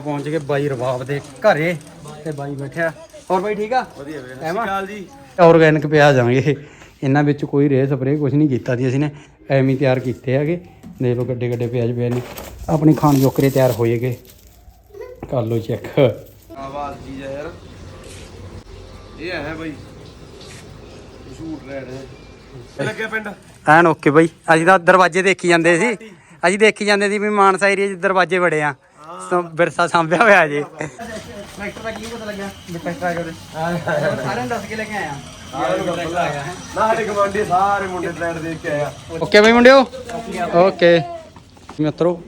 ਪਹੁੰਚ ਗਏ ਬਾਈ ਰਬਾਬ ਦੇ ਘਰੇ ਤੇ ਬਾਈ ਬੈਠਿਆ। ਹੋਰ ਬਾਈ ਠੀਕ ਆ? ਵਧੀਆ ਵੀਰੇ? ਕਾਲ ਜੀ। ਆਰਗੈਨਿਕ ਪਿਆ ਜਾਵਾਂਗੇ ਇਹਨਾਂ ਵਿੱਚ ਕੋਈ ਰੇ ਸਪਰੇ ਕੁਝ ਨਹੀਂ ਕੀਤਾ ਸੀ ਅਸੀਂ ਨੇ। ਐਵੇਂ ਹੀ ਤਿਆਰ ਕੀਤੇ ਹੈਗੇ। ਦੇਖ ਲਓ ਗੱਡੇ ਗੱਡੇ ਪਿਆਜ਼ ਪਏ ਨੇ। ਆਪਣੀ ਖਾਣ ਜੋਕਰੇ ਤਿਆਰ ਹੋਏਗੇ ਕਰ ਲਓ ਚੈੱਕ ਆਵਾਜ਼ ਹੈ ਯਾਰ ਇਹ ਹੈ ਬਾਈ। ਸ਼ੂਟ ਰੈਡ ਹੈ। ਲੱਗਿਆ ਪਿੰਡ? ਐਨ ਓਕੇ ਬਾਈ। ਅਸੀਂ ਤਾਂ ਦਰਵਾਜ਼ੇ ਦੇਖੀ ਜਾਂਦੇ ਸੀ। ਅਸੀਂ ਦੇਖੀ ਜਾਂਦੇ ਸੀ ਵੀ ਮਾਨਸਾ ਏਰੀਆ 'ਚ ਦਰਵਾਜ਼ੇ ਬੜੇ ਆ। ਸੋ ਵਿਰਸਾ ਸਾਂਭਿਆ ਹੋਇਆ ਜੇ। ਟਰੈਕਟਰ ਦਾ ਕੀ ਪਤਾ ਲੱਗਿਆ? ਵੀ ਟਰੈਕਟਰ ਆ ਗਿਆ ਸਾਰਿਆਂ ਨੂੰ ਦੱਸ ਕੇ ਲੈ ਕੇ ਆਇਆ। ਨਾ ਸਾਡੇ ਗਵਾਂਢੀ ਸਾਰੇ ਮੁੰਡੇ ਟ੍ਰੈਡ ਦੇਖ ਕੇ ਆਇਆ ਓਕੇ ਬਈ ਮੁੰਡਿਓ? ਓਕੇ ਮਿੱਤਰੋ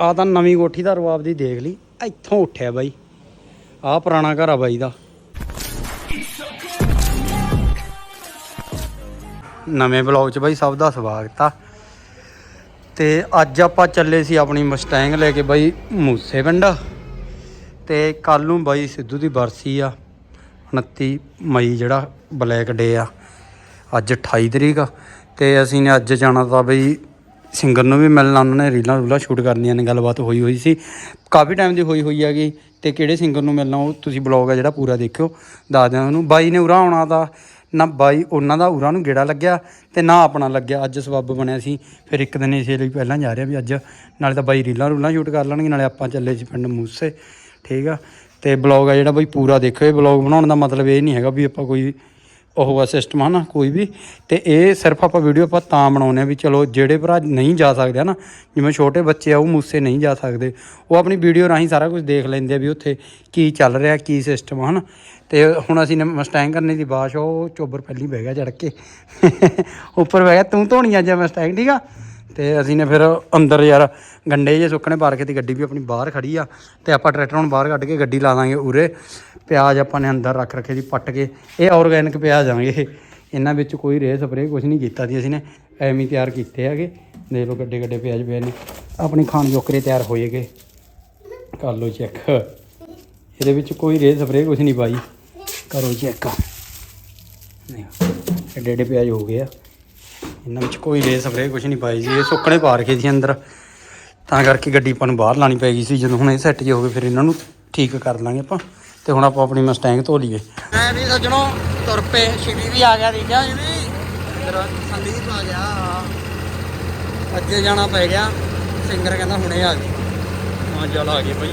ਆ ਤਾਂ ਨਵੀਂ ਕੋਠੀ ਦਾ ਰਵਾਬ ਦੀ ਦੇਖ ਲਈ। ਇੱਥੋਂ ਉੱਠਿਆ ਬਾਈ। ਆ ਪੁਰਾਣਾ ਘਰ ਆ ਬਾਈ ਦਾ। ਨਵੇਂ ਬਲੌਗ 'ਚ ਬਾਈ ਸਭ ਦਾ ਸਵਾਗਤ ਆ। ਤੇ ਅੱਜ ਆਪਾਂ ਚੱਲੇ ਸੀ ਆਪਣੀ ਮਸਟੈਂਗ ਲੈ ਕੇ ਬਾਈ ਮੂਸੇ ਪਿੰਡ। ਤੇ ਕੱਲ ਨੂੰ ਬਾਈ ਸਿੱਧੂ ਦੀ ਬਰਸੀ ਆ 29 ਮਈ ਜਿਹੜਾ ਬਲੈਕ ਡੇ ਆ, ਅੱਜ 28 ਤਰੀਕ ਆ। ਤੇ ਅਸੀਂ ਨੇ ਅੱਜ ਜਾਣਾ ਤਾਂ ਬਈ ਸਿੰਗਰ ਨੂੰ ਵੀ ਮਿਲਣਾ, ਉਹਨਾਂ ਨੇ ਰੀਲਾਂ ਰੂਲਾਂ ਸ਼ੂਟ ਕਰਨੀਆਂ ਨੇ, ਗੱਲਬਾਤ ਹੋਈ ਹੋਈ ਸੀ। ਕਾਫੀ ਟਾਈਮ ਦੀ ਹੋਈ ਹੋਈ ਹੈਗੀ, ਤੇ ਕਿਹੜੇ ਸਿੰਗਰ ਨੂੰ ਮਿਲਣਾ ਉਹ ਤੁਸੀਂ ਬਲੌਗ ਆ ਜਿਹੜਾ ਪੂਰਾ ਦੇਖਿਓ, ਦੱਸ ਦਿਆਂ ਉਹਨੂੰ ਬਾਈ ਨੇ ਉਰਾ ਆਉਣਾ ਤਾਂ ਨਾ ਬਾਈ ਉਹਨਾਂ ਦਾ ਉਰਾ ਨੂੰ ਗੇੜਾ ਲੱਗਿਆ ਤੇ ਨਾ ਆਪਣਾ ਲੱਗਿਆ। ਅੱਜ ਸਬੱਬ ਬਣਿਆ ਸੀ। ਫਿਰ ਇੱਕ ਦਿਨ ਇਸੇ ਲਈ ਪਹਿਲਾਂ ਜਾ ਰਿਹਾ ਵੀ ਅੱਜ ਨਾਲੇ ਤਾਂ ਬਾਈ ਰੀਲਾਂ ਰੂਲਾਂ ਸ਼ੂਟ ਕਰ ਲੈਣਗੇ, ਨਾਲੇ ਆਪਾਂ ਚੱਲੇ ਸੀ ਪਿੰਡ ਮੂਸੇ। ਠੀਕ ਆ? ਤੇ ਬਲੌਗ ਆ ਜਿਹੜਾ ਬਾਈ ਪੂਰਾ ਦੇਖਿਓ। ਇਹ ਬਲੌਗ ਬਣਾਉਣ ਦਾ ਮਤਲਬ ਇਹ ਨਹੀਂ ਹੈਗਾ ਵੀ ਆਪਾਂ ਕੋਈ ਉਹ ਆ ਸਿਸਟਮ ਹਨਾ, ਕੋਈ ਵੀ। ਤੇ ਇਹ ਸਿਰਫ ਆਪਾਂ ਵੀਡੀਓ ਆਪਾਂ ਤਾਂ ਬਣਾਉਂਦੇ ਆ ਵੀ ਚਲੋ ਜਿਹੜੇ ਭਰਾ ਨਹੀਂ ਜਾ ਸਕਦੇ ਹਨਾ, ਜਿਵੇਂ ਛੋਟੇ ਬੱਚੇ ਆ, ਉਹ ਮੂਸੇ ਨਹੀਂ ਜਾ ਸਕਦੇ। ਉਹ ਆਪਣੀ ਵੀਡੀਓ ਰਾਹੀਂ ਸਾਰਾ ਕੁਝ ਦੇਖ ਲੈਂਦੇ ਆ ਵੀ ਉੱਥੇ ਕੀ ਚੱਲ ਰਿਹਾ, ਕੀ ਸਿਸਟਮ ਹਨਾ। ਤੇ ਹੁਣ ਅਸੀਂ ਨੇ ਮਸਟੈਂਗ ਕਰਨੇ ਦੀ ਬਾਸ਼ ਉਹ ਚੋਬਰ ਪਹਿਲੀ ਬਹਿ ਗਿਆ ਚੜ ਕੇ। ਉੱਪਰ ਬਹਿ ਗਿਆ, ਤੂੰ ਧੋਣੀ ਅੱਜ ਮਸਟੈਂਗ ਠੀਕ ਆ? ਤੇ ਅਸੀਂ ਨੇ ਫਿਰ ਅੰਦਰ ਯਾਰ ਗੰਡੇ ਜੇ ਸੁੱਕਣੇ ਪਾਰਕ ਦੀ ਗੱਡੀ ਵੀ ਆਪਣੀ ਬਾਹਰ ਖੜੀ ਆ ਤੇ ਆਪਾਂ ਟਰੈਕਟਰ ਹੁਣ ਬਾਹਰ ਕੱਢ ਕੇ ਗੱਡੀ ਲਾ ਦਾਂਗੇ ਉਰੇ। ਪਿਆਜ਼ ਆਪਾਂ ਨੇ ਅੰਦਰ ਰੱਖ ਰੱਖੇ ਜੀ, ਪੱਟ ਕੇ। ਇਹ ਆਰਗੈਨਿਕ ਪਿਆਜ਼ ਆਣਗੇ ਇਹਨਾਂ ਵਿੱਚ ਕੋਈ ਰੇ ਸਪਰੇ ਕੁਝ ਨਹੀਂ ਕੀਤਾ ਸੀ ਅਸੀਂ ਨੇ। ਐਵੇਂ ਤਿਆਰ ਕੀਤੇ ਹੈਗੇ। ਦੇਖ ਲਓ ਗੱਡੇ ਗੱਡੇ ਪਿਆਜ਼ ਪਏ ਨੇ। ਆਪਣੀ ਖਾਣ ਜੋਕਰੇ ਤਿਆਰ ਹੋਏਗੇ ਕਰ ਲਓ ਚੈੱਕ ਇਹਦੇ ਵਿੱਚ ਕੋਈ ਰੇ ਸਪਰੇ ਕੁਝ ਨਹੀਂ ਪਾਈ। ਕਰੋ ਚੈੱਕ ਐਡੇ ਐਡੇ ਪਿਆਜ਼ ਹੋ ਗਏ ਆ। ਇਹਨਾਂ ਵਿੱਚ ਕੋਈ ਰੇ ਸਪਰੇ ਕੁਝ ਨਹੀਂ ਪਾਈ ਸੀ, ਇਹ ਸੁੱਕਣੇ ਪਾ ਰਖੇ ਸੀ ਅੰਦਰ। ਤਾਂ ਕਰਕੇ ਗੱਡੀ ਆਪਾਂ ਨੂੰ ਬਾਹਰ ਲਾਣੀ ਪੈਗੀ ਸੀ, ਜਦੋਂ ਹੁਣ ਇਹ ਸੈੱਟ ਜੇ ਹੋ ਗਏ, ਫਿਰ ਇਹਨਾਂ ਨੂੰ ਠੀਕ ਕਰ ਲਾਂਗੇ ਆਪਾਂ। ਤੇ ਹੁਣ ਆਪਾਂ ਆਪਣੀ ਮਸਟੈਂਗ ਧੋ ਲਈਏ। ਐ ਵੀ ਸੱਜਣੋ, ਤੁਰ ਪਏ ਸ਼ਿਵੀ ਵੀ ਆ ਗਿਆ ਦੇਖਿਆ ਸ਼ਿਵੀ ਇਧਰ ਸੰਦੀਪ ਆ ਗਿਆ। ਅੱਗੇ ਜਾਣਾ ਪੈ ਗਿਆ। ਸਿੰਗਰ ਕਹਿੰਦਾ ਹੁਣੇ ਆ ਜੀ ਹਾਂ ਚੱਲ ਆ ਗਏ ਭਾਈ।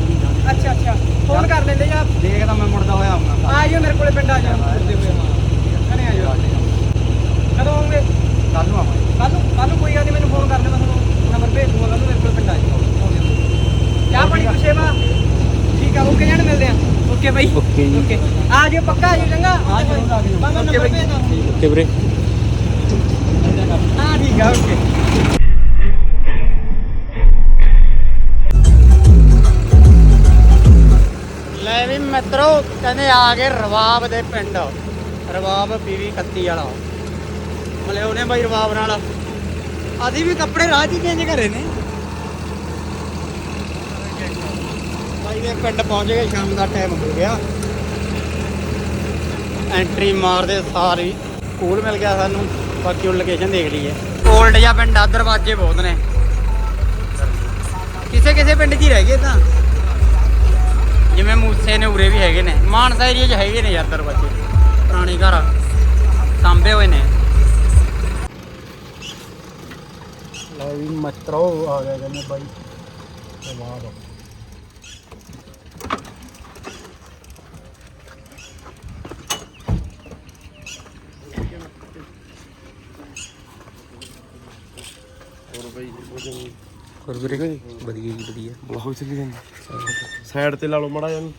ਅੱਛਾ ਅੱਛਾ। ਫੋਨ ਕਰ ਲੈਂਦੇ ਜਾਂ ਦੇਖਦਾ ਮੈਂ ਮੁੜਦਾ ਹੋਇਆ ਆਉਣਾ ਆ ਜਿਓ ਮੇਰੇ ਕੋਲੇ ਪਿੰਡ ਆ ਜਾਓ। ਕਨੇ ਆ। ਜਾਓ। ਕਦੋਂ ਆਉਂਗੇ ਕੱਲ ਨੂੰ ਆਵਾਂਗੇ। ਕੱਲ ਨੂੰ ਕੱਲ ਨੂੰ ਕੋਈ ਗੱਲ ਨਹੀਂ ਮੈਨੂੰ ਫੋਨ ਕਰ ਲੈ ਮੈਂ ਤੁਹਾਨੂੰ ਨੰਬਰ ਭੇਜ ਦੂੰਗਾ ਕੱਲ ਨੂੰ ਮੇਰੇ ਕੋਲ ਪਿੰਡ ਆ ਜਾਓ। ਚਾਹ ਪਾਣੀ ਕੁਛ ਸੇਵਾ? ਠੀਕ ਆ ਓਕੇ ਜਾਨ ਮਿਲਦੇ ਆ। ਓਕੇ ਬਾਈ। ਓਕੇ ਓਕੇ ਆ ਜਿਓ ਪੱਕਾ ਆ ਜਿਓ ਚੰਗਾ? ਆ ਜਾਓ ਮੈਂ ਨੰਬਰ ਭੇਜ ਦਾਂ। ਓਕੇ ਵੀਰੇ। ਹਾਂ ਠੀਕ ਆ ਓਕੇ ਮਿੱਤਰੋ, ਕਹਿੰਦੇ ਆ ਗਏ ਰਵਾਬ ਦੇ ਪਿੰਡ। ਰਵਾਬ ਬੀਵੀ 31 ਵਾਲਾ। ਮਲੇ ਉਹਨੇ ਬਾਈ ਰਵਾਬ ਨਾਲ। ਅਸੀਂ ਵੀ ਕੱਪੜੇ ਰਾਹ 'ਚ ਚੇਂਜ ਕਰੇ ਨੇ। ਬਾਈ ਦੇ ਪਿੰਡ ਪਹੁੰਚ ਗਏ, ਸ਼ਾਮ ਦਾ ਟਾਈਮ ਹੋ ਗਿਆ। ਐਂਟਰੀ ਮਾਰਦੇ ਸਾਰੀ। ਸਕੂਲ ਮਿਲ ਗਿਆ ਸਾਨੂੰ। ਬਾਕੀ ਉਹ ਲੋਕੇਸ਼ਨ ਦੇਖ ਲਈ ਓਲਡ ਜਿਹਾ ਪਿੰਡ ਆ, ਦਰਵਾਜ਼ੇ ਬਹੁਤ ਨੇ। ਕਿਸੇ ਕਿਸੇ ਪਿੰਡ 'ਚ ਹੀ ਰਹਿ ਗਏ ਤਾਂ। ਜਿਵੇਂ ਮੂਸੇ ਨੇ, ਉਰੇ ਵੀ ਹੈਗੇ ਨੇ। ਮਾਨਸਾ ਏਰੀਆ 'ਚ ਹੈਗੇ ਨੇ ਯਾਰ ਦਰਵਾਜ਼ੇ। ਪੁਰਾਣੇ ਘਰ ਸਾਂਭੇ ਹੋਏ ਨੇ। ਲਓ ਵੀ ਮਤਰੋ, ਆ ਗਿਆ ਕਹਿੰਦੇ ਬਾਈ। ਵਾਹ ਹੋਰ ਹੋਰ ਵੀਰੇ ਵਧੀਆ ਜੀ ਵਧੀਆ। ਬਲੌਗ ਚੱਲੀ। ਜਾਂਦਾ ਸਾਈਡ ਤੇ ਲਾ ਲਓ ਮੜਾ ਜਾਨੂੰ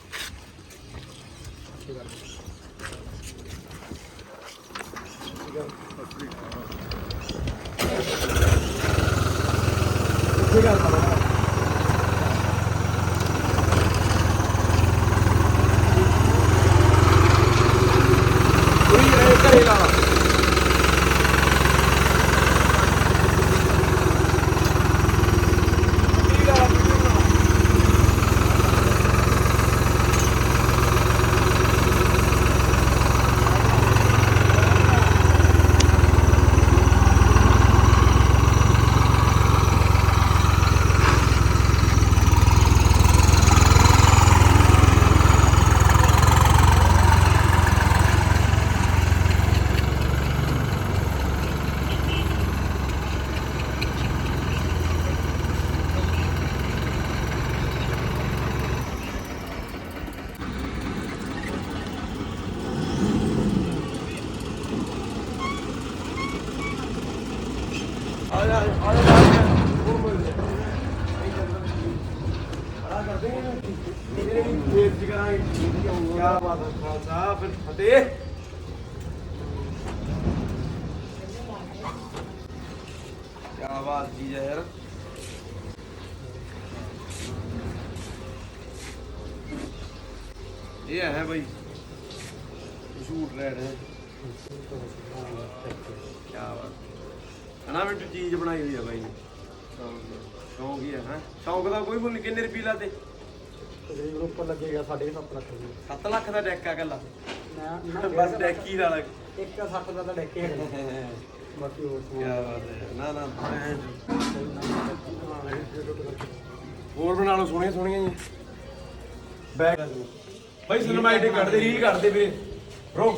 ਸਤਿਕਾਰ ਕਰਦੇ ਹਾਂ ਇਹਦੇ ਵੀ ਬੇਇੱਜ਼ਤੀ ਕਰਾਂਗੇ ਕੀ ਬਾਤ ਹੈ ਖਾਲਸਾ ਫਿਰ ਫਤਿਹ ਕੀ ਬਾਤ ਜੀ ਯਾਰ ਇਹ ਹੈ ਭਾਈ ਮਸ਼ਹੂਰ ਰੈਡ ਹੈ। ਕੀ ਬਾਤ। ਹਨਾ ਮਿੰਟੂ ਚੀਜ਼ ਬਣਾਈ ਹੋਈ ਹੈ ਬਾਈ ਨੇ। ਸ਼ੌਂਕ ਹੀ ਹੈ ਹੈ। ਸ਼ੌਂਕ ਦਾ ਕੋਈ ਮੁੱਲ ਨਹੀਂ ਕਿੰਨੇ ਰੁਪਏ ਲਾਤੇ? ਤਕਰੀਬਨ ਉੱਪਰ ਲੱਗੇਗਾ 7.5 ਲੱਖ ਰੁਪਏ 7 ਲੱਖ ਦਾ ਡੈਕ ਆ ਕੱਲਾ। ਨਾ ਬਸ ਡੈਕ ਹੀ ਨਾਲ। ਇੱਕ 60 ਦਾ ਤਾਂ ਡੈਕੇ ਹੈਗਾ। ਬਾਕੀ ਹੋਰ ਕੀ ਬਾਤ ਹੈ। ਨਾ ਨਾ ਹੋਰ ਬਣਾ ਲਓ ਸੋਹਣੀਆਂ ਸੋਹਣੀਆਂ ਜੀ। ਬੈਗ ਭਾਈ ਸਿਨੇਮੈਟਿਕ ਕੱਢਦੇ ਰੀਲ ਕੱਢਦੇ ਵੀਰੇ। ਬ్రో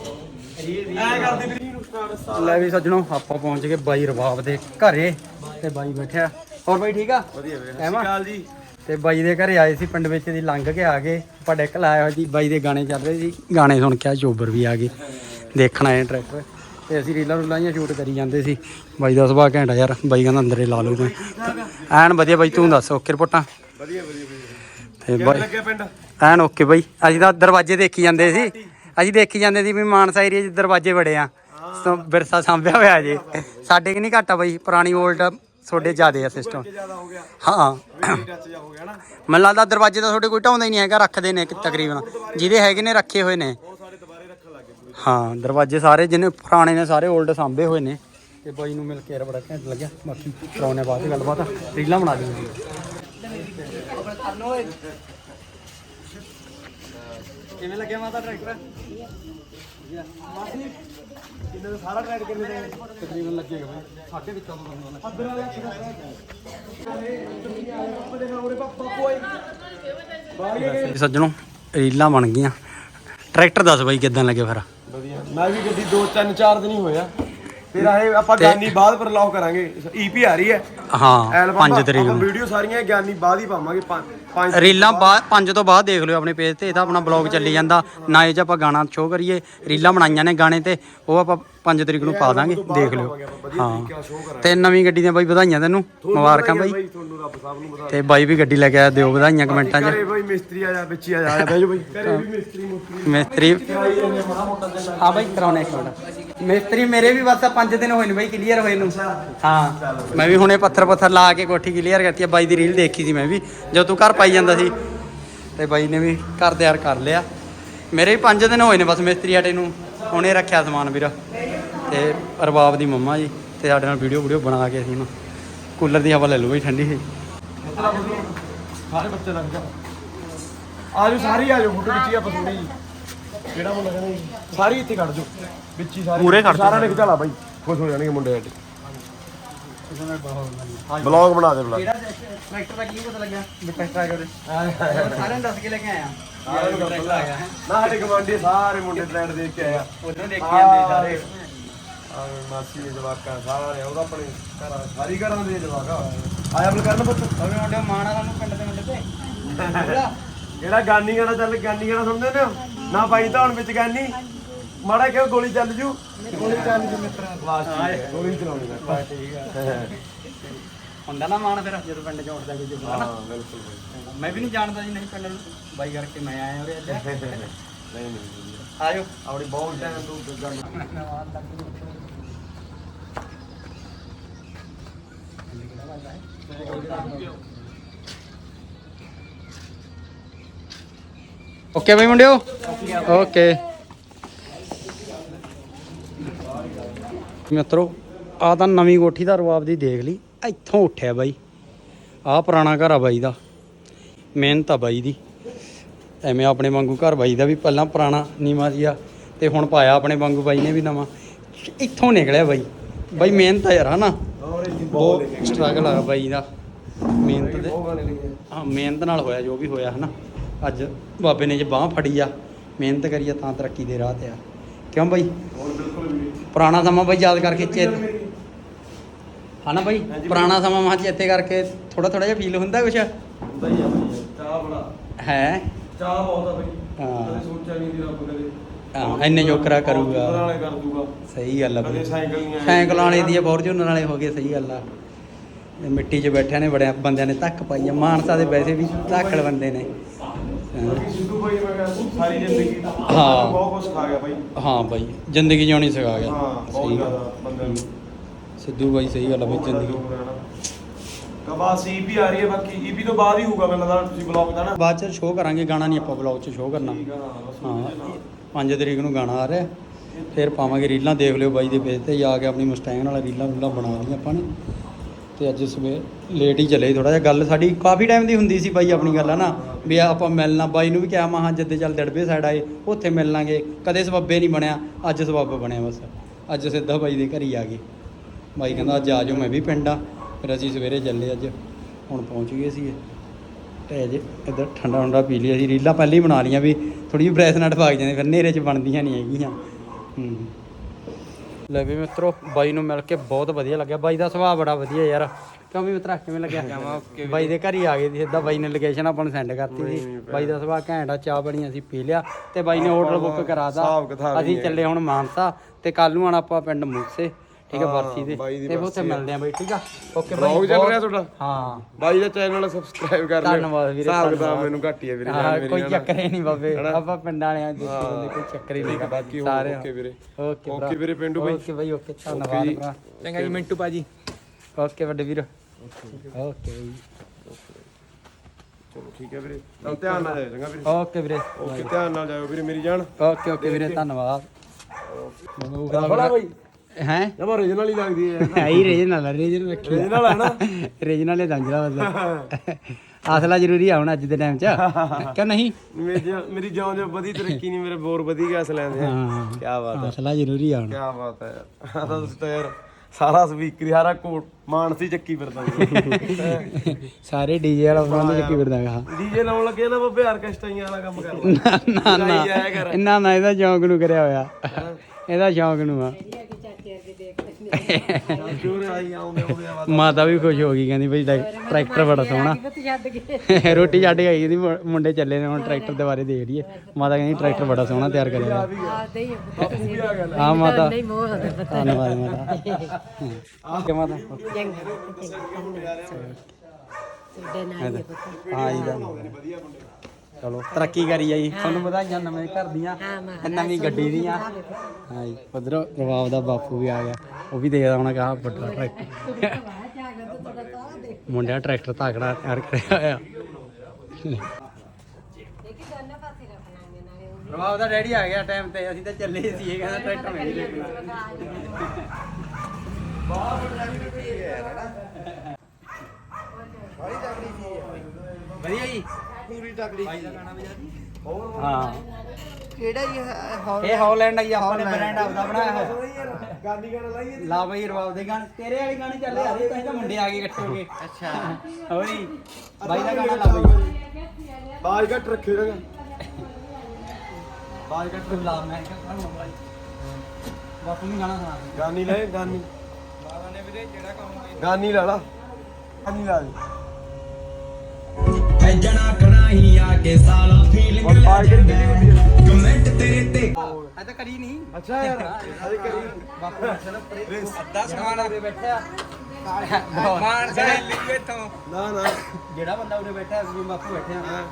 ਐ ਕਰਦੇ ਵੀਰੇ। ਨੂੰ ਸਟਾਰਟ ਲੈ ਵੀ ਸੱਜਣੋ ਆਪਾਂ ਪਹੁੰਚ ਗਏ ਬਾਈ ਰਬਾਬ ਦੇ ਘਰੇ ਤੇ ਬਾਈ ਬੈਠਿਆ। ਹੋਰ ਬਾਈ ਠੀਕ ਆ? ਵਧੀਆ ਵੀਰੇ। ਸਤਿ ਐਵਾਂ? ਸ਼੍ਰੀ ਅਕਾਲ ਜੀ। ਤੇ ਬਾਈ ਦੇ ਘਰੇ ਆਏ ਸੀ ਪਿੰਡ ਵਿੱਚ ਦੀ ਲੰਘ ਕੇ ਆ ਗਏ। ਆਪਾਂ ਡੈਕ ਲਾਇਆ ਹੋਇਆ ਜੀ ਬਾਈ ਦੇ ਗਾਣੇ ਚੱਲ ਰਹੇ ਸੀ। ਗਾਣੇ ਸੁਣ ਕੇ ਆ ਚੋਬਰ ਵੀ ਆ ਗਏ। ਦੇਖਣ ਆਏ ਟਰੈਕਟਰ। ਤੇ ਅਸੀਂ ਰੀਲਾਂ ਰੂਲਾਂ ਜਿਹੀਆਂ ਸ਼ੂਟ ਕਰੀ ਜਾਂਦੇ ਸੀ। ਬਾਈ ਦਾ ਸੁਭਾਅ ਘੈਂਟਾ ਯਾਰ। ਬਾਈ ਕਹਿੰਦਾ ਅੰਦਰੇ ਲਾ ਲਓ ਤੂੰ ਐਨ ਵਧੀਆ ਬਾਈ ਤੂੰ ਦੱਸ ਓਕੇ ਰਿਪੋਰਟਾਂ? ਵਧੀਆ ਵਧੀਆ ਵਧੀਆ। ਤੇ ਬਾਈ ਲੱਗਿਆ ਪਿੰਡ? ਐਨ ਓਕੇ ਬਾਈ। ਅਸੀਂ ਤਾਂ ਦਰਵਾਜ਼ੇ ਦੇਖੀ ਜਾਂਦੇ ਸੀ। ਅਸੀਂ ਦੇਖੀ ਜਾਂਦੇ ਸੀ ਵੀ ਮਾਨਸਾ ਏਰੀਆ 'ਚ ਦਰਵਾਜ਼ੇ ਬੜੇ ਆ। ਸੋ ਵਿਰਸਾ ਸਾਂਭਿਆ ਹੋਇਆ ਜੇ। ਸਾਡੇ ਕਿ ਨਹੀਂ ਘਾਟਾ ਬਾਈ ਪੁਰਾਣੀ ਓਲਡ ਤੁਹਾਡੇ ਜ਼ਿਆਦੇ ਆ ਸਿਸਟਮ ਹੋ ਗਿਆ। ਹਾਂ। ਵੀ ਟੱਚ ਜਾ ਹੋ ਗਿਆ ਨਾ। ਮੈਨੂੰ ਲੱਗਦਾ ਦਰਵਾਜ਼ੇ ਤਾਂ ਤੁਹਾਡੇ ਕੋਈ ਢਾਉਂਦਾ ਹੀ ਨਹੀਂ ਹੈਗਾ ਰੱਖਦੇ ਨੇ ਤਕਰੀਬਨ। ਜਿਹਦੇ ਹੈਗੇ ਨੇ ਰੱਖੇ ਹੋਏ ਨੇ। ਹਾਂ ਦਰਵਾਜ਼ੇ ਸਾਰੇ ਜਿਹਨੇ ਪੁਰਾਣੇ ਨੇ ਸਾਰੇ ਓਲਡ ਸਾਂਭੇ ਹੋਏ ਨੇ। ਤੇ ਬਾਈ ਨੂੰ ਮਿਲ ਕੇ ਬੜਾ ਘੈਂਟ ਲੱਗਿਆ। ਬਾਕੀ ਕਰਾਉਣੇ ਬਾਅਦ ਗੱਲਬਾਤ। ਰੀਲਾਂ ਬਣਾ ਦਿੰਦੇ ਕਿਵੇਂ ਲੱਗਿਆ ਮਾਤਾ ਟਰੈਕਟਰ? ਕਿੰਨੇ ਦਾ ਸਾਰਾ ਟ੍ਰੈਡ ਕਿੰਨੇ ਦੇ ਤਕਰੀਬਨ ਲੱਗੇਗਾ ਬਾਈ। ਸਾਡੇ ਵਿੱਚ ਤੋਂ ਬੰਦ ਸੱਜਣੋ ਰੀਲਾਂ ਬਣ ਗਈਆਂ। ਟਰੈਕਟਰ ਦੱਸ ਬਾਈ ਕਿਦਾਂ ਲੱਗੇ ਫਿਰ? ਵਧੀਆ। ਮੈਂ ਵੀ ਗੱਡੀ 2 3 4 ਦਿਨ ਹੀ ਹੋਇਆ। ਫਿਰ ਆਏ ਆਪਾਂ ਗਿਆਨੀ ਬਾਅਦ ਪਰ ਲਾਓ ਕਰਾਂਗੇ। ਈਪੀ ਆ ਰਹੀ ਹੈ। ਹਾਂ ਐਲਬਮ 5 ਤਰੀਕ ਨੂੰ। ਵੀਡੀਓ ਸਾਰੀਆਂ ਗਿਆਨੀ ਬਾਅਦ ਹੀ ਪਾਵਾਂਗੇ। 5 ਰੀਲਾਂ ਬਾਅਦ ਪੰਜ ਤੋਂ ਬਾਅਦ ਦੇਖ ਲਿਓ ਆਪਣੇ ਪੇਜ ਤੇ ਇਹਦਾ ਆਪਣਾ ਬਲੌਗ ਚੱਲੀ ਜਾਂਦਾ। ਨਾ ਇਹ ਚ ਆਪਾਂ ਗਾਣਾ ਸ਼ੋਅ ਕਰੀਏ ਰੀਲਾਂ ਬਣਾਈਆਂ ਨੇ ਗਾਣੇ ਤੇ ਉਹ ਆਪਾਂ 5 ਤਰੀਕ ਨੂੰ ਪਾ ਦਾਂਗੇ ਦੇਖ ਲਿਓ। ਹਾਂ। ਤੇ ਨਵੀਂ ਗੱਡੀ ਦੀਆਂ ਬਾਈ ਵਧਾਈਆਂ ਤੈਨੂੰ ਮੁਬਾਰਕਾਂ ਬਾਈ ਤੁਹਾਨੂੰ ਰੱਬ ਸਾਹਿਬ ਨੂੰ ਬਤਾ ਤੇ ਬਾਈ ਵੀ ਗੱਡੀ ਲੈ ਕੇ ਆਇਆ ਦਿਓ ਵਧਾਈਆਂ ਕਮੈਂਟਾਂ 'ਚ। ਬਾਈ ਮਿਸਤਰੀ ਆ ਜਾ ਵਿੱਚ ਆ ਜਾ ਬਾਈ। ਮਿਸਤਰੀ ਮੁਸਤਰੀ। ਮਿਸਤਰੀ ਹਾਂ ਬਾਈ ਕਰਾਉਣਾ ਇੱਕ ਮਿੰਟ। ਮਿਸਤਰੀ ਮੇਰੇ ਵੀ ਬਸ 5 ਦਿਨ ਹੋਏ ਨੇ ਬਾਈ ਕਲੀਅਰ ਹੋਏ ਨੂੰ। ਹਾਂ। ਮੈਂ ਵੀ ਹੁਣੇ ਪੱਥਰ ਪੱਥਰ ਲਾ ਕੇ ਕੋਠੀ ਕਲੀਅਰ ਕਰਤੀ ਆ ਬਾਈ ਦੀ ਰੀਲ ਦੇਖੀ ਸੀ ਮੈਂ ਵੀ ਜਦੋਂ ਤੂੰ ਘਰ ਪਾਈ ਜਾਂਦਾ ਸੀ। ਤੇ ਬਾਈ ਨੇ ਵੀ ਘਰ ਤਿਆਰ ਕਰ ਲਿਆ। ਮੇਰੇ ਵੀ 5 ਦਿਨ ਹੋਏ ਨੇ ਬਸ ਮਿਸਤਰੀ ਆਟੇ ਨੂੰ ਹੁਣੇ ਰੱਖਿਆ ਸਮਾਨ ਵੀਰ। ਤੇ ਅਰਬਾਬ ਦੀ ਮੰਮਾ ਜੀ ਤੇ ਸਾਡੇ ਨਾਲ ਵੀਡੀਓ ਵੀਡੀਓ ਬਣਾ ਕੇ ਅਸੀਂ ਨੂੰ ਕੂਲਰ ਦੀ ਹਵਾ ਲੈ ਲਓ ਬਈ ਠੰਡੀ ਸੀ ਸਾਰੇ ਬੱਚੇ ਲੱਗ ਜਾ। ਆ ਜਾਓ ਸਾਰੀ ਆ ਜਾਓ ਫੋਟੋ ਖਿੱਚੀ ਆਪਾਂ ਥੋੜੀ ਜੀ। ਕਿਹੜਾ ਮੁੰਡਾ ਕਹਿੰਦਾ ਜੀ? ਸਾਰੀ ਇੱਥੇ ਕੱਢ ਜਾਓ। ਵਿੱਚ ਹੀ ਸਾਰੀ ਪੂਰੇ ਕੱਢ ਦਿਓ। ਸਾਰਾ ਨੇ ਖਿਚਾਲਾ ਬਾਈ। ਖੁਸ਼ ਹੋ ਜਾਣਗੇ ਮੁੰਡੇ ਸਾਡੇ। ਬਲੌਗ ਬਣਾ ਦੇ ਬਲੌਗ ਕਿਹੜਾ ਟਰੈਕਟਰ ਦਾ ਕੀ ਪਤਾ ਲੱਗਿਆ? ਵੀ ਟਰੈਕਟਰ ਆ ਗਿਆ ਸਾਰਿਆਂ ਨੂੰ ਦੱਸ ਕੇ ਲੈ ਕੇ ਆਇਆ। ਯਾਰ ਟਰੈਕਟਰ ਆ ਗਿਆ ਹੈ ਨਾ ਸਾਡੇ ਗਵਾਂਢੀ ਸਾਰੇ ਮੁੰਡੇ ਟ੍ਰੈਂਡ ਦੇਖ ਕੇ ਆਇਆ ਉਧਰੋਂ ਦੇਖੀ ਜਾਂਦੇ ਸਾਰੇ। ਆ ਮਾਸੀ ਦੇ ਜਵਾਕਾਂ ਸਾਰੇ ਉਹਦਾ ਆਪਣੇ ਘਰਾਂ ਸਾਰੀ ਘਰਾਂ ਦੇ ਜਵਾਕ ਆ। ਆਇਆ ਬਲ ਕਰਨ ਪੁੱਤ। ਅਵੇ ਮੁੰਡੇ ਮਾਣਾ ਸਾਨੂੰ ਪਿੰਡ ਦੇ ਮੁੰਡੇ ਤੇ। ਜਿਹੜਾ ਗਾਨੀ ਗਾਣਾ ਚੱਲ ਗਾਨੀ ਗਾਣਾ ਸੁਣਦੇ ਨੇ ਨਾ ਪਾਈ ਤਾਂ ਹੁਣ ਵਿੱਚ ਗਾਨੀ ਮਾੜਾ ਕਿਉਂ ਗੋਲੀ ਚੱਲ ਜੂ। ਗੋਲੀ ਚੱਲ ਜੂ ਮਿੱਤਰਾਂ ਗੋਲੀ ਚਲਾਉਣੀ ਮੈਂ ਠੀਕ ਆ ਹੁੰਦਾ ਨਾ ਮਾਣ ਫਿਰ ਜਦੋਂ ਪਿੰਡ ਚ ਉੱਠਦਾ ਕੋਈ ਜੁਗਾ ਨਾ ਹਾਂ ਬਿਲਕੁਲ। ਮੈਂ ਵੀ ਨਹੀਂ ਜਾਣਦਾ ਜੀ ਨਹੀਂ ਪਿੰਡ ਨੂੰ ਬਾਈ ਕਰਕੇ ਮੈਂ ਆਇਆ ਉਰੇ ਅੱਜ। ਨਹੀਂ ਨਹੀਂ ਆਜੋ ਆਪਣੀ ਬਹੁਤ ਟਾਈਮ ਤੋਂ ਗੱਲ। ਓਕੇ ਬਈ ਮੁੰਡਿਓ? ਓਕੇ ਮਿੱਤਰੋ ਆ ਤਾਂ ਨਵੀਂ ਕੋਠੀ ਦਾ ਰਵਾਬ ਦੀ ਦੇਖ ਲਈ। ਇੱਥੋਂ ਉੱਠਿਆ ਬਾਈ। ਆ ਪੁਰਾਣਾ ਘਰ ਆ ਬਾਈ ਦਾ। ਮਿਹਨਤ ਆ ਬਾਈ ਦੀ। ਐਵੇਂ ਆਪਣੇ ਵਾਂਗੂ ਘਰ ਬਾਈ ਦਾ ਵੀ ਪਹਿਲਾਂ ਪੁਰਾਣਾ, ਨੀਵਾਂ ਸੀਗਾ ਤੇ ਹੁਣ ਪਾਇਆ ਆਪਣੇ ਵਾਂਗੂ ਬਾਈ ਨੇ ਵੀ ਨਵਾਂ। ਇੱਥੋਂ ਨਿਕਲਿਆ ਬਾਈ। ਬਾਈ ਮਿਹਨਤ ਆ ਯਾਰ, ਹਨਾ? ਬਹੁਤ ਸਟਰਗਲ ਆ ਬਾਈ ਦਾ। ਮਿਹਨਤ ਦੇ ਹਾਂ, ਮਿਹਨਤ ਨਾਲ ਹੋਇਆ ਜੋ ਵੀ ਹੋਇਆ, ਹਨਾ? ਅੱਜ ਬਾਬੇ ਨੇ ਜੇ ਬਾਹ ਫੜੀ ਆ ਮਿਹਨਤ ਕਰੀਏ ਤਾਂ ਤਰੱਕੀ ਦੇ ਰਾਹ ਤੇ ਆ। ਕਿਉਂ ਬਾਈ? ਹੁਣ ਬਿਲਕੁਲ ਵੀ ਪੁਰਾਣਾ ਸਮਾਂ ਬਾਈ ਯਾਦ ਕਰਕੇ ਚੇ ਹਨਾ ਬਾਈ? ਪੁਰਾਣਾ ਸਮਾਂ ਮਾਂ ਚੇਤੇ ਕਰਕੇ ਥੋੜਾ ਥੋੜਾ ਜਿਹਾ ਫੀਲ ਹੁੰਦਾ ਕੁਛ? ਹੁੰਦਾ ਹੀ ਆ ਬਾਈ ਚਾਹ ਬੜਾ। ਹੈ? ਚਾਹ ਬਹੁਤ ਆ ਬਾਈ। ਹਾਂ। ਸੋਚਿਆ ਨਹੀਂ ਸੀ ਰੱਬ ਕਦੇ। ਹਾਂ ਇੰਨੇ ਜੋਕਰਾ ਕਰੂਗਾ। ਵਾਲੇ ਕਰ ਦੂਗਾ। ਸਹੀ ਗੱਲ ਆ ਬਾਈ। ਸਾਈਕਲ ਨਹੀਂ ਸਾਈਕਲ ਵਾਲੇ ਦੀ ਫੋਰਚੂਨਰ ਵਾਲੇ ਹੋ ਗਏ ਸਹੀ ਗੱਲ ਆ। ਮਿੱਟੀ 'ਚ ਬੈਠਿਆਂ ਨੇ ਬੜਿਆਂ ਬੰਦਿਆਂ ਨੇ ਧੱਕ ਪਾਈ ਆ। ਮਾਨਸਾ ਦੇ ਵੈਸੇ ਵੀ ਧਾਕੜ ਬੰਦੇ ਨੇ। ਹਾਂ। ਸਿੱਧੂ ਬਾਈ ਮੈਂ ਕਿਹਾ ਸਾਰੀ ਜ਼ਿੰਦਗੀ ਹਾਂ। ਬਹੁਤ ਕੁਝ ਖਾ ਗਿਆ ਬਾਈ ਹਾਂ ਬਾਈ ਜ਼ਿੰਦਗੀ ਜਿਉਣੀ ਸਿਖਾ ਗਿਆ। ਹਾਂ ਬਹੁਤ ਸਹੀ ਗੱਲ। ਜ਼ਿਆਦਾ ਬੰਦੇ ਨੂੰ। ਸਿੱਧੂ ਬਾਈ ਸਹੀ ਗੱਲ ਆ ਬਈ ਜ਼ਿੰਦਗੀ। ਕਬਾਸ ਈਪੀ ਆ ਰਹੀ ਹੈ ਬਾਕੀ ਈਪੀ ਤੋਂ ਬਾਅਦ ਹੀ ਹੋਊਗਾ ਮੈਨੂੰ ਲੱਗਦਾ ਤੁਸੀਂ ਬਲੌਗ ਦਾ ਨਾ। ਬਾਅਦ ਚ ਸ਼ੋਅ ਕਰਾਂਗੇ ਗਾਣਾ ਨਹੀਂ ਆਪਾਂ ਬਲੌਗ 'ਚ ਸ਼ੋਅ ਕਰਨਾ। ਠੀਕ ਆ, ਹਾਂ, ਬਸ ਹਾਂ 5 ਤਰੀਕ ਨੂੰ ਗਾਣਾ ਆ ਰਿਹਾ। ਫਿਰ ਪਾਵਾਂਗੇ ਰੀਲਾਂ ਦੇਖ ਲਿਓ ਬਾਈ ਦੇ ਪੇਜ ਤੇ ਜਾ ਕੇ ਆਪਣੀ ਮਸਟੈਂਗ ਨਾਲ ਰੀਲਾਂ ਰੂਲਾਂ ਬਣਾ ਲਈਆਂ ਆਪਾਂ ਨੇ। ਤੇ ਅੱਜ ਸਵੇਰ ਲੇਟ ਹੀ ਚੱਲੇ ਥੋੜਾ ਜਿਹਾ ਗੱਲ ਸਾਡੀ ਕਾਫੀ ਟਾਈਮ ਦੀ ਹੁੰਦੀ ਸੀ ਬਾਈ ਆਪਣੀ ਗੱਲ ਆ ਨਾ? ਵੀ ਆਪਾਂ ਮਿਲਣਾ। ਬਾਈ ਨੂੰ ਵੀ ਕਿਹਾ ਮਹਾ ਜਿੱਦੇ ਚੱਲ ਦੜਬੇ ਸਾਈਡ ਆਏ ਉੱਥੇ ਮਿਲ ਲਾਂਗੇ। ਕਦੇ ਸਬੱਬੇ ਨਹੀਂ ਬਣਿਆ, ਅੱਜ ਸਬੱਬ ਬਣਿਆ ਬਸ। ਅੱਜ ਸਿੱਧਾ ਬਾਈ ਦੇ ਘਰ ਹੀ ਆ ਗਏ। ਬਾਈ ਕਹਿੰਦਾ, ਅੱਜ ਆ ਜਾਓ, ਮੈਂ ਵੀ ਪਿੰਡ ਆ। ਫਿਰ ਅਸੀਂ ਸਵੇਰੇ ਚੱਲੇ ਅੱਜ। ਹੁਣ ਪਹੁੰਚ ਗਏ ਸੀ ਤੇ ਅਜੇ ਇੱਧਰ ਠੰਡਾ ਠੰਡਾ ਪੀ ਲਿਆ ਸੀ। ਰੀਲਾਂ ਪਹਿਲਾਂ ਹੀ ਬਣਾ ਲੀਆਂ ਵੀ ਥੋੜੀ ਜਿਹੀ ਬ੍ਰੈਸਨਟ ਪਾ ਕੇ ਜਾਂਦੇ, ਫਿਰ ਨੇਰੇ 'ਚ ਬਣਦੀਆਂ ਨਹੀਂ ਹੈਗੀਆਂ। ਹੂੰ। ਲੈ ਵੀ ਮਿੱਤਰੋ ਬਾਈ ਨੂੰ ਮਿਲ ਕੇ ਬਹੁਤ ਵਧੀਆ ਲੱਗਿਆ। ਬਾਈ ਦਾ ਸੁਭਾਅ ਬੜਾ ਵਧੀਆ ਯਾਰ। ਕਿਉਂ ਵੀ ਮਿੱਤਰਾ ਕਿਵੇਂ ਲੱਗਿਆ? ਬਾਈ ਦੇ ਘਰ ਹੀ ਆ ਗਏ ਸੀ ਸਿੱਧਾ। ਬਾਈ ਨੇ ਲੋਕੇਸ਼ਨ ਆਪਾਂ ਨੂੰ ਸੈਂਡ ਕਰਤੀ ਸੀ। ਬਾਈ ਦਾ ਸੁਭਾਅ ਘੈਂਟ ਆ ਚਾਹ ਬਣੀ ਅਸੀਂ ਪੀ ਲਿਆ ਤੇ ਬਾਈ ਨੇ ਹੋਟਲ ਬੁੱਕ ਕਰਾਤਾ। ਅਸੀਂ। ਚੱਲੇ ਹੁਣ ਮਾਨਸਾ ਤੇ ਕੱਲ ਨੂੰ ਆਣਾ ਆਪਾਂ ਪਿੰਡ ਮੂਸੇ। ਠੀਕ ਹੈ ਬਰਸੀ ਦੇ। ਬਾਈ ਦੀ ਤੇ ਉੱਥੇ। ਮਿਲਦੇ ਆ ਬਾਈ ਠੀਕ ਆ? ਓਕੇ ਬਾਈ ਬਲੌਗ ਚੱਲ ਰਿਹਾ ਤੁਹਾਡਾ? ਹਾਂ। ਬਾਈ ਦਾ ਚੈਨਲ ਸਬਸਕ੍ਰਾਈਬ ਕਰ ਲਿਓ। ਧੰਨਵਾਦ ਵੀਰੇ, ਹਿਸਾਬ ਕਿਤਾਬ। ਮੈਨੂੰ ਘੱਟ ਹੀ ਵੀਰੇ ਹਾਂ ਕੋਈ ਨਾਲ। ਚੱਕਰ ਹੀ ਨਹੀਂ ਬਾਬੇ? ਆਪਾਂ ਪਿੰਡਾਂ ਵਾਲਿਆਂ ਦੇ ਕੋਈ ਚੱਕਰ ਹੀ ਨਹੀਂ ਬਾਕੀ ਓਕੇ ਵੀਰੇ। ਓਕੇ। ਓਕੇ ਵੀਰੇ ਪਿੰਡੂ ਬਾਈ। ਓਕੇ ਬਾਈ ਓਕੇ। ਧੰਨਵਾਦ। ਭਰਾ। ਚੰਗਾ ਜੀ ਮਿੰਟੂ ਭਾਜੀ। ਓਕੇ ਵੱਡੇ ਵੀਰ। ਓਕੇ ਬਾਈ। ਚਲੋ ਠੀਕ ਹੈ ਵੀਰੇ। ਤਾਂ ਧਿਆਨ ਨਾਲ ਜਾਇਓ ਚੰਗਾ ਵੀਰੇ। ਓਕੇ ਵੀਰੇ। ਓਕੇ ਧਿਆਨ ਨਾਲ ਜਾਇਓ ਵੀਰੇ ਮੇਰੀ ਜਾਨ। ਓਕੇ ਓਕੇ ਵੀਰੇ ਧੰਨਵਾਦ। ਬੜਾ ਬਾਈ। ਹੈ? ਜਮਾ ਰੀਜਨਲ ਹੀ ਲੱਗਦੀ ਹੈ। ਹੈ ਹੀ ਰੀਜਨਲ ਰੀਜਨਲ ਰੱਖੀ ਰੀਜਨਲ ਹੈ ਨਾ? ਰੀਜਨਲ ਹੀ ਸਮਝਦਾ ਮਤਲਬ ਅਸਲਾ ਜ਼ਰੂਰੀ ਆ ਹੁਣ ਅੱਜ ਦੇ ਟਾਈਮ 'ਚ। ਕਿਉਂ ਨਹੀਂ? ਮੇਰੀ ਜਾਂ- ਜੋ ਵਧੀ ਤਰੱਕੀ ਨਹੀਂ ਮੇਰੇ ਬੋਰ ਵਧੀ ਗਿਆ ਲੈਂਦੇ ਹਾਂ। ਕੀ ਬਾਤ ਹੈ। ਅਸਲਾ ਜ਼ਰੂਰੀ ਆ ਹੁਣ। ਕੀ ਬਾਤ ਹੈ। ਯਾਰ ਤਾਂ ਤੁਸੀਂ ਤਾਂ ਯਾਰ ਸਾਰਾ ਸਪੀਕਰ ਸਾਰਾ ਕੋਟ ਮਾਨਸੀ ਚੱਕੀ ਫਿਰਦਾ ਸਾਰੇ ਡੀਜੇ ਵਾਲਾ ਬੰਦ ਚੱਕੀ ਫਿਰਦਾਗਾ ਡੀਜੇ ਲਾਉਣ ਲੱਗੇ ਨਾ ਬੱਬੇ ਆਰਕੈਸਟਰਾਈਆਂ ਵਾਲਾ ਕੰਮ ਕਰਦਾ। ਨਾ ਨਾ ਨਾ। ਇਹਦਾ ਸ਼ੌਂਕ ਨੂੰ ਕਰਿਆ ਹੋਇਆ। ਇਹਦਾ ਸ਼ੌਂਕ ਨੂੰ ਆ। ਜੋਰ ਆਈ ਆਉਂਦੇ ਆਉਂਦੇ ਆ ਮਾਤਾ ਵੀ ਖੁਸ਼ ਹੋ ਗਈ ਕਹਿੰਦੀ ਬਈ ਟਰੈਕ- ਟਰੈਕਟਰ ਬੜਾ ਸੋਹਣਾ। ਰੋਟੀ ਛੱਡ ਕੇ ਆਈ ਕਹਿੰਦੀ ਮੁੰਡੇ ਚੱਲੇ ਨੇ ਹੁਣ ਟਰੈਕਟਰ ਦੇ ਬਾਰੇ ਦੇਖ ਲਈਏ। ਮਾਤਾ ਕਹਿੰਦੀ ਟਰੈਕਟਰ ਬੜਾ ਸੋਹਣਾ ਤਿਆਰ ਕਰਿਆ ਹੋਇਆ। ਹਾਂ ਮਾਤਾ। ਧੰਨਵਾਦ ਮਾਤਾ। ਕਿ ਮਾਤਾ। ਹੀ। ਹੈ ਪਤਾ। ਹਾਂ ਜੀ ਦਾ ਚਲੋ ਤਰੱਕੀ ਕਰੀ ਜਾਈ। ਤੁਹਾਨੂੰ ਵਧਾਈਆਂ ਨਵੇਂ ਘਰ ਦੀਆਂ ਤੇ ਨਵੀਂ ਗੱਡੀ ਦੀਆਂ। ਹਾਂ ਜੀ ਉਧਰੋਂ ਰਵਾਬ ਦਾ ਬਾਪੂ ਵੀ ਆ ਗਿਆ। ਉਹ ਵੀ ਦੇਖਦਾ ਹੋਣਾ ਕਹਾ ਵੱਡਾ ਟਰੈਕਟਰ ਮੁੰਡਿਆ ਟਰੈਕਟਰ ਤਾਕੜਾ ਤਿਆਰ ਕਰਿਆ ਹੋਇਆ। ਰਵਾਬ ਦਾ ਡੈਡੀ ਆ ਗਿਆ ਟਾਈਮ ਤੇ ਅਸੀਂ ਤਾਂ ਚੱਲੇ ਸੀ ਇਹ ਕਹਿੰਦਾ ਟਰੈਕਟਰ ਮੈਂ ਨਹੀਂ ਦੇਖਣਾ ਵਧੀਆ ਜੀ? ਪੂਰੀ ਤਕੜੀ ਹਾਂ। ਕਿਹੜਾ ਜੀ ਇਹ ਹੌਲੈਂਡ ਆਈ ਆਪਾਂ ਨੇ ਬ੍ਰਾਂਡ ਆਪਦਾ ਬਣਾਇਆ ਹੋਇਆ। ਗਾਂਦੀ ਗਾਣਾ ਲਾਈਏ ਲਾ ਬਈ ਰਵਾਬ ਦੇ ਗਾਣੇ। ਤੇਰੇ ਵਾਲੇ ਗਾਣੇ ਚੱਲੇ ਆ ਰਹੇ ਤਾਂ ਤਾਂ ਮੁੰਡੇ ਆ ਗਏ ਇਕੱਠੇ ਹੋ ਕੇ। ਅੱਛਾ। ਹੋਰੀ ਬਾਈ ਦਾ ਗਾਣਾ ਲਾ ਬਈ। ਬਾਜ ਘੱਟ ਰੱਖਿਓ ਜਗਾ ਬਾਜ ਕੇ ਲਾ ਮੈਂ ਕਿਹਾ ਬਾਈ। ਬਾਪੂ ਨੂੰ ਗਾਣਾ ਸੁਣਾ ਦੇ। ਗਾਨੀ ਲੈ ਗਾਨੀ। ਗਾਨੀ ਲਾ ਲਾ। ਗਾਨੀ ਲਾ ਦੇ। ਜਣਾ ਕਣਾਈ ਆ ਕੇ ਸਾਲਾ ਫੀਲਿੰਗ ਹੁੰਦੀ ਹੈ ਕਮੈਂਟ ਤੇਰੇ ਤੇ। ਐ ਤਾਂ ਕਰੀ ਨਹੀਂ ਅੱਛਾ ਯਾਰ ਅਜੇ ਕਰੀ। ਬਾਪੂ ਨੇ ਅੱਧਾ ਸਮਾਨ ਉਰੇ ਬੈਠਿਆ। ਮਾਨ ਸਾਹਿਬ ਲਿਖੇ ਤੋਂ ਨਾ ਨਾ। ਜਿਹੜਾ ਬੰਦਾ ਉਰੇ ਬੈਠਾ ਵੀ ਬਾਪੂ ਬੈਠਿਆ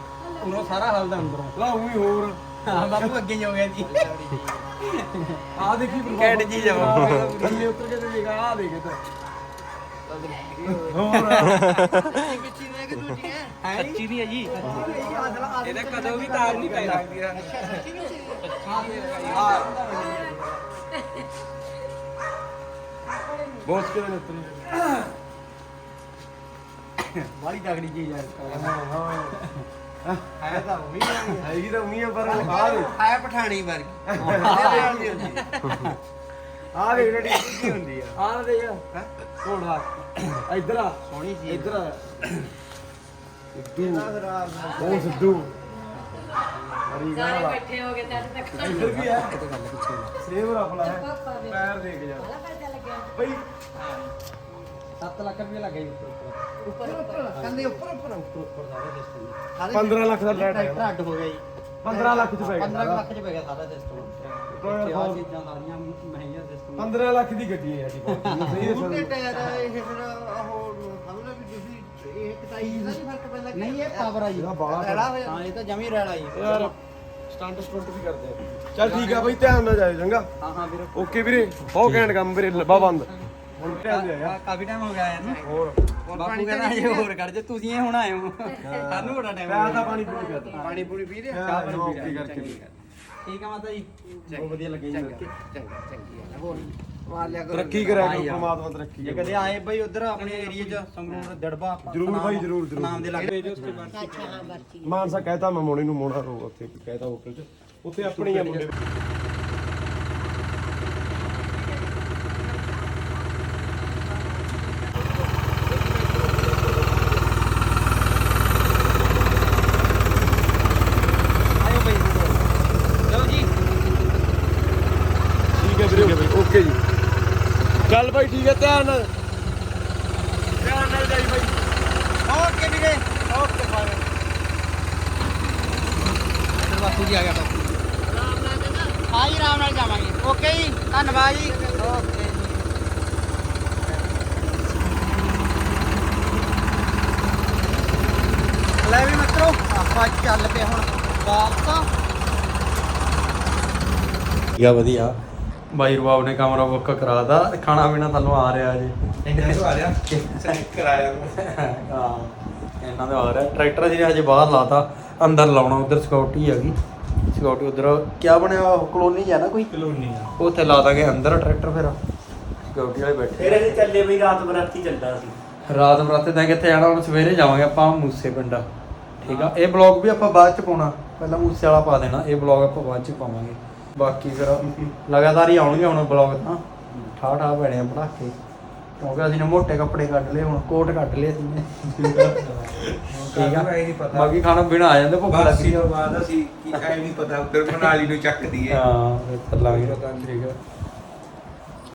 ਉਹਨੂੰ ਸਾਰਾ ਹਲਦਾ ਅੰਦਰੋਂ। ਲਾ ਵੀ ਹੋਰ। ਹਾਂ ਬਾਪੂ ਅੱਗੇ ਹੀ ਹੋ ਗਿਆ ਜੀ। ਆ ਦੇਖੀ ਕੈਟ ਜੀ ਜਾਵਾ ਥੱਲੇ ਉੱਤਰ ਕੇ ਤੇ ਦੇਖ ਆ ਦੇਖ। ਇੱਧਰ ਸੱਚੀ ਨਹੀਂ ਹੈ ਜੀ। ਇਹਦਾ ਕਦੋਂ ਵੀ ਤਾਰ ਨਹੀਂ ਪੈ ਸਕਦੀ ਬੋਸ ਕਿਵੇਂ ਨੇ ਉੱਤਰੀ। ਬਾਲੀ ਤਗੜੀ ਚੀਜ਼ ਹੈ। ਹੈ ਤਾਂ ਉਹੀ ਹੈਗੀ ਤਾਂ ਉਹੀ ਆ ਪਰ ਆ ਦੇ ਆਇਆ ਪਠਾਣੀ ਵਰਗੀ। ਆ ਦੇਖ ਰੜੀ ਕੀ ਹੁੰਦੀ ਆ। ਆ ਦੇ ਯਾਰ ਘੋੜਾ ਇੱਧਰ ਆ। ਸੋਹਣੀ ਸੀ ਇੱਧਰ ਆ। ਸਿੱਧੂ ਉਹ ਸਿੱਧੂ। ਹਰੀ ਗਾਣਾ ਲਾ ਬੈਠੇ ਹੋ ਗਏ ਤਾਂ ਤੱਕ ਇੱਧਰ ਵੀ ਹੈ। ਸੇਵ ਰਫਲਾ ਹੈ। ਪੈਰ ਦੇਖ ਜਾ। ਬਈ। 7 ਲੱਖ ਰੁਪਏ ਲੱਗੇ ਉੱਪਰ ਉੱਪਰ। ਕੰਦੇ ਉੱਪਰ ਉੱਪਰ। ਉੱਪਰ। ਸਾਰੇ ਸਿਸਟਮ 15 ਲੱਖ ਦਾ ਫਲੈਟ ਟਰੈਕਟਰ ਹੈ ਅੱਡ ਹੋ ਗਿਆ ਜੀ। 15 ਲੱਖ ਚ ਪੈ 15 ਗਿਆ ਲੱਖ ਚ ਪੈ ਗਿਆ ਸਾਰਾ ਸਿਸਟਮ ਕੋਈ ਚੀਜ਼ਾਂ ਸਾਰੀਆਂ ਮਹਿੰਗੀਆਂ ਸਿਸਟਮ 15 ਲੱਖ ਦੀ ਗੱਡੀ ਹੈ ਸਾਡੀ ਬਹੁਤ। ਸਹੀ ਦੱਸਾਂ ਟਾਇਰ ਇਹ ਫਿਰ ਉਹ ਨਹੀਂ ਇਹ ਪਾਵਰ ਆ ਜੀ ਰੈਲਾ ਹੋ ਹਾਂ ਇਹ ਤਾਂ ਜਮੀ ਰੈਲਾ ਜੀ ਯਾਰ ਸਟੰਟ ਸਟੰਟ ਵੀ ਕਰਦੇ ਆ ਚੱਲ ਠੀਕ ਆ ਬਈ ਧਿਆਨ ਨਾਲ ਜਾਇਓ ਚੰਗਾ ਹਾਂ ਹਾਂ ਵੀਰੇ ਓਕੇ ਵੀਰੇ ਬਹੁਤ ਘੈਂਟ ਕੰਮ ਵੀਰੇ ਲੱਭਾ ਬੰਦ ਹੁਣ ਧਿਆਨ ਦੇ ਕਾ- ਕਾਫੀ ਟਾਈਮ ਹੋ ਗਿਆ ਆਇਆ ਨੂੰ ਹੋਰ ਬਾਪੂ ਕਹਿੰਦਾ ਇਹ ਹੋਰ ਕਰ ਜੇ ਤੁਸੀਂ ਇਹ ਹੁਣ ਆਏ ਹੋ ਸਾਨੂੰ ਬੜਾ ਟਾਈਮ ਪਿਆ ਤਾਂ ਪਾਣੀ ਪੂਰੀ ਪਿਆ ਪਾਣੀ ਪੂਰੀ ਪੀ ਰਹੇ ਚਾਹ ਪਾਣੀ ਪੀ ਕਰਕੇ ਠੀਕ ਆ ਮਾਤਾ ਜੀ ਬਹੁਤ ਵਧੀਆ ਲੱਗਿਆ ਜੀ ਮਾਰ ਲਿਆ ਕਰੋ। ਤਰੱਕੀ ਕਰਿਆ ਕਰੋ ਪ੍ਰਮਾਤਮਾ ਤਰੱਕੀ ਜੇ ਕਦੇ ਆਏ ਬਈ ਉਧਰ ਆਪਣੇ ਏਰੀਆ ਚ ਸੰਗਰੂਰ ਦੜਬਾ ਜਰੂਰ ਭਾਈ ਜਰੂਰ ਜਰੂਰ। ਨਾਮ ਦੇ ਲਾਗੇ। ਮਾਨਸਾ ਕਹਿਤਾ ਮੈਂ ਮੋਣੀ ਨੂੰ ਮੋੜਾ ਰੋ ਉੱਥੇ ਕਹਤਾ ਹੋਟਲ ਚ। ਉੱਥੇ ਆਪਣੇ ਮੁੰਡੇ। ਬਾਪੂ ਜੀ ਆ ਗਿਆ ਬਾਪੂ ਹਾਂ ਜੀ ਆਰਾਮ ਨਾਲ ਜਾਵਾਂਗੇ। ਓਕੇ ਜੀ ਧੰਨਵਾਦ ਜੀ। ਓਕੇ ਜੀ। ਲੈ ਵੀ ਮਿੱਤਰੋ ਆਪਾਂ ਚੱਲ ਪਏ ਹੁਣ ਵਾਪਸ। ਵਧੀਆ ਵਧੀਆ। ਬਾਈ ਰਵਾਬ ਨੇ ਕਮਰਾ ਬੁੱਕ ਕਰਾਤਾ। ਖਾਣਾ ਪੀਣਾ ਤੁਹਾਨੂੰ ਆ ਰਿਹਾ ਜੀ। ਇਹਨਾਂ ਤੋਂ ਆ ਰਿਹਾ? ਕਿਰਾਇਆ ਹਾਂ ਇਹਨਾਂ ਦਾ ਆ ਰਿਹਾ। ਟਰੈਕਟਰ ਜਿਹੜੇ ਹਜੇ ਬਾਹਰ ਲਾਤਾ ਅੰਦਰ ਲਾਉਣਾ ਉਧਰ ਸਿਕਿਉਰਿਟੀ ਹੈਗੀ। ਸਿਕਿਉਰਿਟੀ ਉਧਰ। ਕੀ ਬਣਿਆ ਕਲੋਨੀ ਹੈ ਨਾ ਕੋਈ? ਕਲੋਨੀ ਆ। ਉੱਥੇ ਲਾ ਦਾਂਗੇ ਅੰਦਰ ਟਰੈਕਟਰ ਫਿਰ। ਸਿਕਿਉਰਿਟੀ ਵਾਲੇ ਬੈਠੇ। ਫਿਰ ਇਹ ਚੱਲੇ ਬਈ ਰਾਤ ਬਰਾਤੀ ਚੱਲਦਾ ਸੀ। ਰਾਤ ਬਰਾਤੇ ਤਾਂ ਕਿੱਥੇ ਜਾਣਾ ਹੁਣ ਸਵੇਰੇ ਜਾਵਾਂਗੇ ਆਪਾਂ ਮੂਸੇ ਪਿੰਡਾ। ਠੀਕ ਆ? ਇਹ ਬਲੌਗ ਵੀ ਆਪਾਂ ਬਾਅਦ ਚ ਪਾਉਣਾ। ਪਹਿਲਾਂ ਮੂਸੇ ਵਾਲਾ ਪਾ ਦੇਣਾ। ਇਹ ਬਲੌਗ ਆਪਾਂ ਬਾਅਦ ਚ ਪਾਵਾਂਗੇ। ਬਾਕੀ ਫਿਰ ਲਗਾਤਾਰ ਹੀ ਆਉਣਗੇ ਹੁਣ ਬਲੌਗ ਤਾਂ। ਠਾ ਠਾ ਪੈਣੇ ਆ ਪੜਾਕੇ। ਕਿਉਂਕਿ ਅਸੀਂ ਨੇ ਮੋਟੇ ਕੱਪੜੇ ਕੱਢ ਲਏ ਹੁਣ ਕੋਟ ਕੱਢ ਲਏ ਅਸੀਂ ਨੇ। ਠੀਕ ਆ। ਬਾਕੀ ਖਾਣਾ ਪੀਣਾ ਆ ਜਾਂਦਾ ਭੁੱਖ ਲੱਗੀ। ਬਾਅਦ ਅਸੀਂ ਕੀ ਐ ਨਹੀਂ ਪਤਾ ਉੱਧਰ ਮਨਾਲੀ ਨੂੰ ਚੱਕ ਦਈਏ ਹਾਂ ਫਿਰ ਚੱਲਾਂਗੇ ਠੀਕ ਆ।